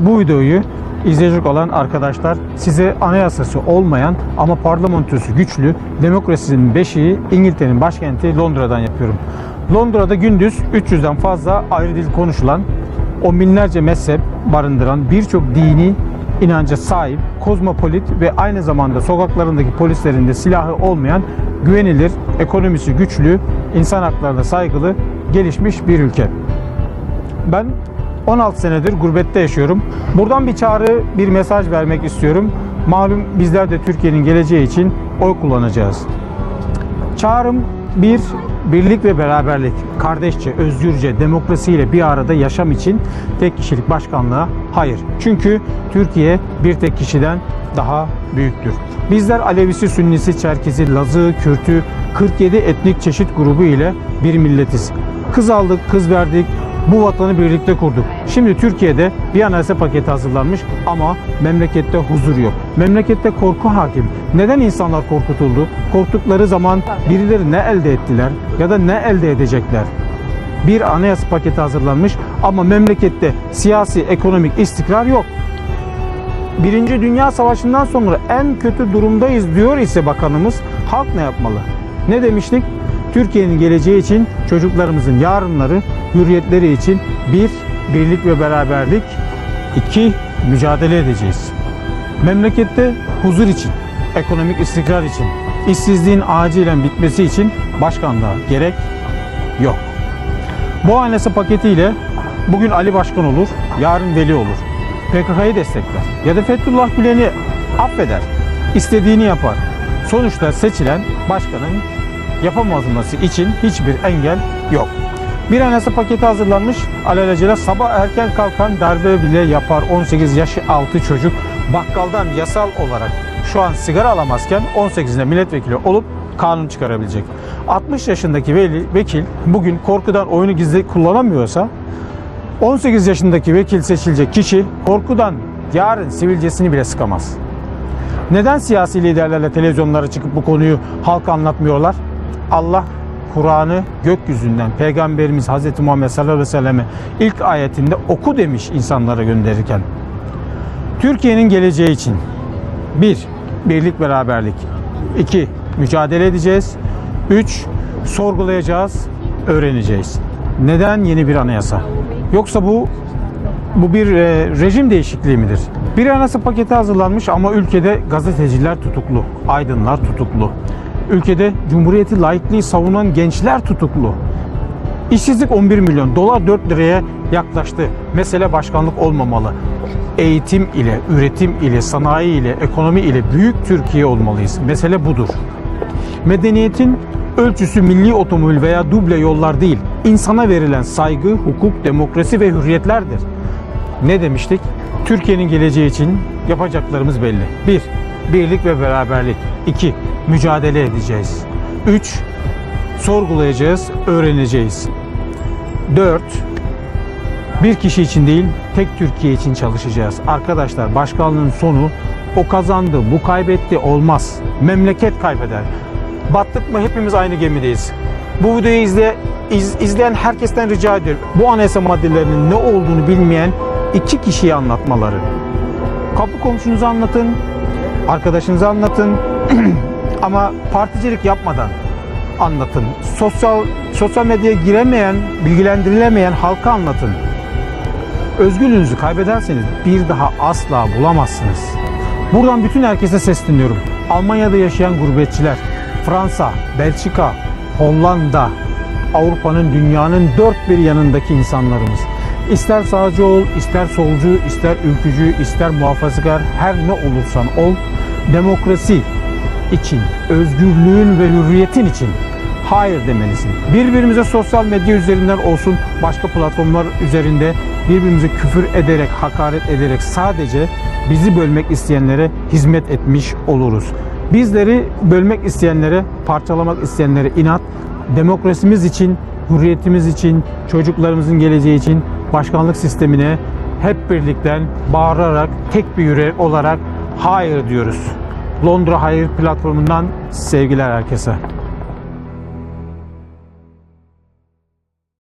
bu videoyu izleyecek olan arkadaşlar size anayasası olmayan ama parlamentosu güçlü demokrasinin beşiği İngiltere'nin başkenti Londra'dan yapıyorum. Londra'da gündüz 300'den fazla ayrı dil konuşulan, on binlerce mezhep barındıran birçok dini inanca sahip, kozmopolit ve aynı zamanda sokaklarındaki polislerin de silahı olmayan güvenilir, ekonomisi güçlü, insan haklarına saygılı, gelişmiş bir ülke. Ben 16 senedir gurbette yaşıyorum. Buradan bir çağrı, bir mesaj vermek istiyorum. Malum bizler de Türkiye'nin geleceği için oy kullanacağız. Çağrım bir birlik ve beraberlik, kardeşçe, özgürce, demokrasiyle bir arada yaşam için tek kişilik başkanlığa hayır. Çünkü Türkiye bir tek kişiden daha büyüktür. Bizler Alevisi, Sünnisi, Çerkezi, Lazı, Kürtü, 47 etnik çeşit grubu ile bir milletiz. Kız aldık, kız verdik, bu vatanı birlikte kurduk. Şimdi Türkiye'de bir anayasa paketi hazırlanmış ama memlekette huzur yok. Memlekette korku hakim. Neden insanlar korkutuldu? Korktukları zaman birileri ne elde ettiler ya da ne elde edecekler? Bir anayasa paketi hazırlanmış ama memlekette siyasi, ekonomik istikrar yok. Birinci Dünya Savaşı'ndan sonra en kötü durumdayız diyor ise bakanımız halk ne yapmalı? Ne demiştik? Türkiye'nin geleceği için çocuklarımızın yarınları, hürriyetleri için bir, birlik ve beraberlik, iki, mücadele edeceğiz. Memlekette huzur için, ekonomik istikrar için, işsizliğin acilen bitmesi için başkanlığa gerek yok. Bu anayasa paketiyle bugün Ali Başkan olur, yarın Veli olur. PKK'yı destekler ya da Fethullah Gülen'i affeder. istediğini yapar. Sonuçta seçilen başkanın yapamaması için hiçbir engel yok. Bir anayasa paketi hazırlanmış. Alelacele sabah erken kalkan darbe bile yapar 18 yaşı altı çocuk bakkaldan yasal olarak şu an sigara alamazken 18'inde milletvekili olup kanun çıkarabilecek. 60 yaşındaki veli, vekil bugün korkudan oyunu gizli kullanamıyorsa 18 yaşındaki vekil seçilecek kişi korkudan yarın sivilcesini bile sıkamaz. Neden siyasi liderlerle televizyonlara çıkıp bu konuyu halka anlatmıyorlar? Allah Kur'an'ı gökyüzünden Peygamberimiz Hz. Muhammed sallallahu aleyhi ve selleme ilk ayetinde oku demiş insanlara gönderirken. Türkiye'nin geleceği için bir, birlik beraberlik. iki mücadele edeceğiz. Üç, sorgulayacağız, öğreneceğiz. Neden yeni bir anayasa? Yoksa bu bu bir e, rejim değişikliği midir? Bir anayasa paketi hazırlanmış ama ülkede gazeteciler tutuklu, aydınlar tutuklu. Ülkede cumhuriyeti laikliği savunan gençler tutuklu. İşsizlik 11 milyon, dolar 4 liraya yaklaştı. Mesele başkanlık olmamalı. Eğitim ile, üretim ile, sanayi ile, ekonomi ile büyük Türkiye olmalıyız. Mesele budur. Medeniyetin ölçüsü milli otomobil veya duble yollar değil, insana verilen saygı, hukuk, demokrasi ve hürriyetlerdir. Ne demiştik? Türkiye'nin geleceği için yapacaklarımız belli. 1. Birlik ve beraberlik. 2. Mücadele edeceğiz. 3. Sorgulayacağız, öğreneceğiz. 4. Bir kişi için değil, tek Türkiye için çalışacağız. Arkadaşlar başkanlığın sonu o kazandı, bu kaybetti olmaz. Memleket kaybeder. Battık mı hepimiz aynı gemideyiz. Bu videoyu izle, iz- izleyen herkesten rica ediyorum. Bu anayasa maddelerinin ne olduğunu bilmeyen iki kişiyi anlatmaları. Kapı komşunuza anlatın, arkadaşınıza anlatın ama particilik yapmadan anlatın. Sosyal sosyal medyaya giremeyen, bilgilendirilemeyen halka anlatın. Özgürlüğünüzü kaybederseniz bir daha asla bulamazsınız. Buradan bütün herkese sesleniyorum. Almanya'da yaşayan gurbetçiler, Fransa, Belçika, Hollanda, Avrupa'nın dünyanın dört bir yanındaki insanlarımız. İster sağcı ol, ister solcu, ister ülkücü, ister muhafazakar, her ne olursan ol, demokrasi için, özgürlüğün ve hürriyetin için hayır demelisin. Birbirimize sosyal medya üzerinden olsun, başka platformlar üzerinde birbirimize küfür ederek, hakaret ederek sadece bizi bölmek isteyenlere hizmet etmiş oluruz. Bizleri bölmek isteyenlere, parçalamak isteyenlere inat, demokrasimiz için, hürriyetimiz için, çocuklarımızın geleceği için başkanlık sistemine hep birlikten bağırarak, tek bir yürek olarak hayır diyoruz. Londra Hayır platformundan sevgiler herkese.